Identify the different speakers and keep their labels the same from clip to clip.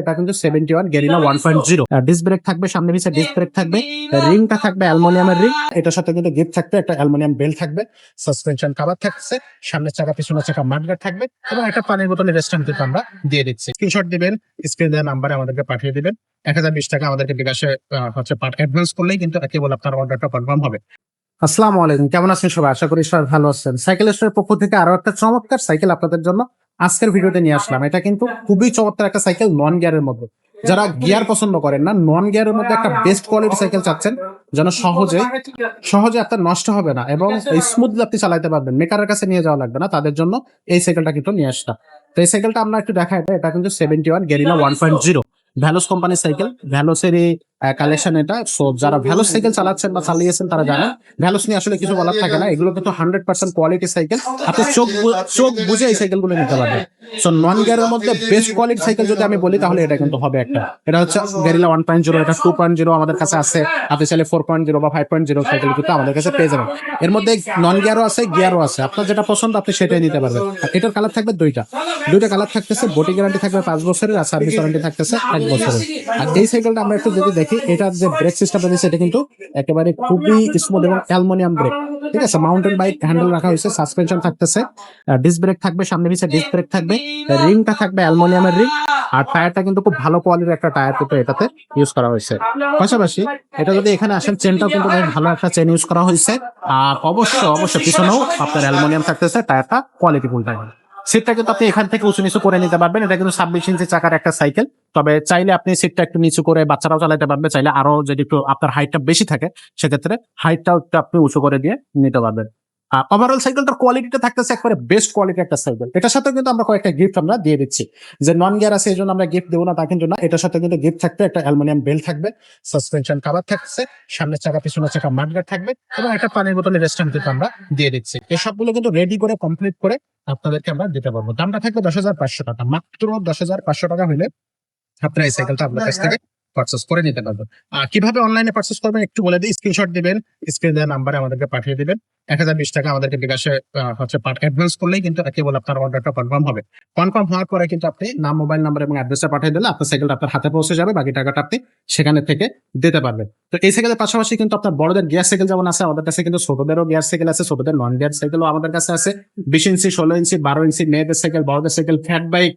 Speaker 1: এটা কিন্তু seventy one Garena one point zero disc brake থাকবে সামনে পিছিয়ে ডিস্ক ব্রেক থাকবে রিংটা থাকবে অ্যালমোনিয়ামের রিং এটার সাথে কিন্তু গিফট থাকবে একটা অ্যালমোনিয়াম বেল থাকবে সাসপেনশন কাভার থাকছে সামনের চাকা পিছনের চাকা মাঠগার্ড থাকবে এবং একটা পানির বোতলের রেস্টুরেন্ট কিন্তু আমরা দিয়ে দিচ্ছি। স্ক্রিনশট দিবেন স্ক্রিন দেওয়ার নাম্বারে আমাদেরকে পাঠিয়ে দিবেন। এক হাজার বিশ টাকা আমাদেরকে বিকাশে হচ্ছে পার্ট অ্যাডভান্স করলেই কিন্তু কেবল আপনার অর্ডারটা কনফার্ম হবে। আসসালামু আলাইকুম কেমন আছেন সবাই? আশা করি সবাই ভালো আছেন। সাইকেল স্টোরের পক্ষ থেকে আরও একটা চমৎকার সাইকেল আপনাদের জন্য। আজকের ভিডিওতে নিয়ে আসলাম। এটা কিন্তু খুবই চমৎকার একটা সাইকেল নন গিয়ারের মধ্যে। যারা গিয়ার পছন্দ করেন না নন গিয়ারের মধ্যে একটা বেস্ট কোয়ালিটি সাইকেল চাচ্ছেন যেন সহজে সহজে আপনার নষ্ট হবে না এবং স্মুথলি আপনি চালাতে পারবেন। মেকারের কাছে নিয়ে যাওয়া লাগবে না তাদের জন্য এই সাইকেলটা কিন্তু নিয়ে আসলাম। তো এই সাইকেলটা আমরা একটু দেখাই এটা কিন্তু seventy one Garena one point zero ভ্যালোস কোম্পানির সাইকেল ভ্যালোসের এই কালেকশন এটা। সো যারা ভ্যালোস সাইকেল চালাচ্ছেন বা চালিয়েছেন তারা জানেন ভ্যালোস নিয়ে আসলে কিছু বলার থাকে না। এগুলো কিন্তু হান্ড্রেড পার্সেন্ট কোয়ালিটি সাইকেল আপনি চোখ চোখ বুঝে এই সাইকেলগুলো নিতে পারবেন। সো নন গিয়ারের মধ্যে বেস্ট কোয়ালিটি সাইকেল যদি আমি বলি তাহলে এটা কিন্তু হবে একটা। এটা হচ্ছে গেরিলা ওয়ান পয়েন্ট জিরো এটা টু পয়েন্ট জিরো আমাদের কাছে আছে। আপনি চাইলে ফোর পয়েন্ট জিরো বা ফাইভ পয়েন্ট জিরো সাইকেল কিন্তু আমাদের কাছে পেয়ে যাবেন। এর মধ্যে নন গিয়ারও আছে গিয়ারও আছে। আপনার যেটা পছন্দ আপনি সেটাই নিতে পারবেন। আর এটার কালার থাকবে দুইটা। দুইটা কালার থাকতেছে বডি গ্যারান্টি থাকবে পাঁচ বছরের আর সার্ভিস ওয়ারেন্টি থাকতেছে এক বছরের। আর এই সাইকেলটা আমরা একটু যদি দেখি এটার যে ব্রেক সিস্টেমটা দিয়েছে এটা কিন্তু একেবারে খুবই স্মুথ এবং অ্যালমোনিয়াম ব্রেক ঠিক আছে মাউন্টেন বাইক হ্যান্ডেল রাখা হয়েছে সাসপেনশন থাকতেছে ডিস্ক ব্রেক থাকবে, সামনে পিছিয়ে ডিস্ক ব্রেক থাকবে রিংটা থাকবে অ্যালমোনিয়ামের রিং আর টায়ারটা কিন্তু খুব ভালো কোয়ালিটির একটা টায়ার কিন্তু এটাতে ইউজ করা হয়েছে। পাশাপাশি এটা যদি এখানে আসেন চেনটাও কিন্তু ভালো একটা চেন ইউজ করা হয়েছে। আর অবশ্য অবশ্য, পিছনেও আপনার অ্যালমোনিয়াম থাকতেছে টায়ারটা কোয়ালিটি ফুল টায়ার সিটটা কিন্তু আপনি এখান থেকে উঁচু নিচু করে নিতে পারবেন। এটা কিন্তু ছাব্বিশ ইঞ্চি চাকার একটা সাইকেল। তবে চাইলে আপনি সিটটা একটু নিচু করে বাচ্চারাও চালাতে পারবে। চাইলে আরও যদি একটু আপনার হাইটটা বেশি থাকে, সেক্ষেত্রে হাইটটাও একটু আপনি উঁচু করে দিয়ে নিতে পারবেন। ওভারঅল সাইকেলটার কোয়ালিটিটা থাকতেছে একবারে বেস্ট কোয়ালিটি একটা সাইকেল এটার সাথে কিন্তু আমরা কয়েকটা গিফট আমরা দিয়ে দিচ্ছি। যে নন গিয়ার আছে এই জন্য আমরা গিফট দেবো না, তা কিন্তু না। এটার সাথে কিন্তু গিফট থাকবে, একটা অ্যালুমিনিয়াম বেল থাকবে সাসপেনশন কাভার থাকছে সামনের চাকা পিছনের চাকা মাঠগার্ড থাকবে এবং একটা পানির বোতলের রেস্টুরেন্ট কিন্তু আমরা দিয়ে দিচ্ছি। এই সবগুলো কিন্তু রেডি করে কমপ্লিট করে আপনাদেরকে আমরা দিতে পারব। দামটা থাকবে দশ হাজার পাঁচশো টাকা। মাত্র দশ হাজার পাঁচশো টাকা হলে আপনারা এই সাইকেলটা আপনার কাছ থেকে পার্চেস করে নিতে পারবেন। আর কীভাবে অনলাইনে পার্চেস করবেন একটু বলে দিই। স্ক্রিনশট দিবেন স্ক্রিন দেওয়ার নাম্বারে আমাদেরকে পাঠিয়ে দিবেন। এক হাজার বিশ টাকা আমাদেরকে বিকাশে হচ্ছে অ্যাডভান্স করলেই কিন্তু কেবল আপনার অর্ডারটা কনফার্ম হবে। কনফার্ম হওয়ার পরে কিন্তু আপনি নাম মোবাইল নাম্বার এবং অ্যাড্রেসটা পাঠিয়ে দিলে আপনার সাইকেলটা আপনার হাতে পৌঁছে যাবে, বাকি টাকাটা আপনি সেখানে থেকে দিতে পারবেন। তো এই সাইকেলের পাশাপাশি কিন্তু আপনার বড়দের গিয়ার সাইকেল যেমন আছে, আমাদের কাছে কিন্তু ছোটদেরও গিয়ার সাইকেল আছে, ছোটদের নন গিয়ার সাইকেলও আমাদের কাছে আছে। বিশ ইঞ্চি, ষোলো ইঞ্চি, বারো ইঞ্চি, মেয়েদের সাইকেল বড়দের সাইকেল ফ্যাট বাইক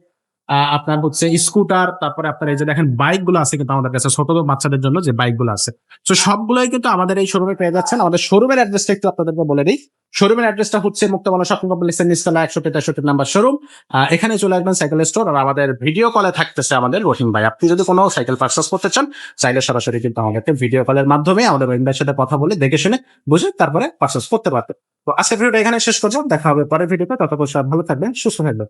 Speaker 1: আপনার হচ্ছে স্কুটার তারপরে আপনার এই যে দেখেন বাইকগুলো আছে কিন্তু আমাদের কাছে, ছোট বাচ্চাদের জন্য যে বাইকগুলো আছে। তো সবগুলোই কিন্তু আমাদের এই শোরুমে পেয়ে যাচ্ছেন। আমাদের শোরুমের অ্যাড্রেসটা একটু আপনাদেরকে বলে দিই। শোরুমের অ্যাড্রেসটা হচ্ছে মুক্তমালা শপিং কমপ্লেক্সের নিচতলা একশো তেষট্টি নাম্বার শোরুম এখানে চলে আসবেন সাইকেল স্টোর আর আমাদের ভিডিও কলে থাকতেছে আমাদের রহিম ভাই। আপনি যদি কোনো সাইকেল পার্চেস করতে চান, চাইলে সরাসরি কিন্তু আমাদেরকে ভিডিও কলের মাধ্যমে আমাদের রহিম ভাইয়ের সাথে কথা বলে দেখে শুনে বুঝে তারপরে পার্চেস করতে পারবেন তো আজকের ভিডিওটা এখানে শেষ করব দেখা হবে পরের ভিডিওতে ততক্ষণ সব ভালো থাকবেন, সুস্থ থাকবেন।